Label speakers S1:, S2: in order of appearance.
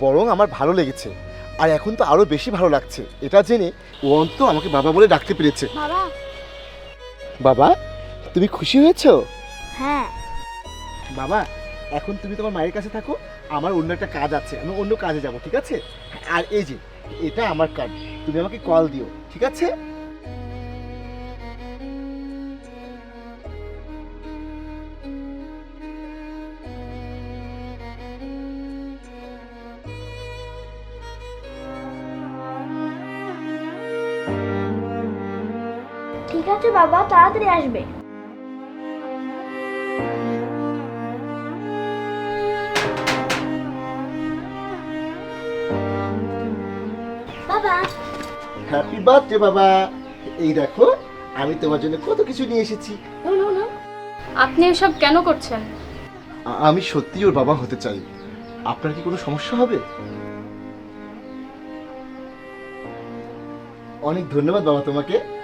S1: বরং আমার ভালো লেগেছে। আর এখন তো আরও বেশি ভালো লাগছে। এটা জেনে ও অন্ত আমাকে বাবা বলে ডাকতে পেরেছে।
S2: বাবা।
S1: বাবা তুমি খুশি হয়েছো?
S2: হ্যাঁ।
S1: বাবা এখন তুমি তোমার মায়ের কাছে থাকো। আমার অন্য একটা কাজ আছে। আমি অন্য কাজে যাব ঠিক আছে? আর এই যে এটা আমার কাজ তুমি আমাকে কল দিও ঠিক আছে?
S2: ঠিক আছে বাবা তাড়াতাড়ি আসবে। বাবা।
S1: হ্যাপি বার্থডে বাবা। এই দেখো আমি তোমার জন্য কত কিছু নিয়ে এসেছি।
S3: আপনি এসব কেন করছেন?
S1: আ- আমি সত্যি ওর বাবা হতে চাই। আপনার কি কোনো সমস্যা হবে? অনেক ধন্যবাদ বাবা তোমাকে।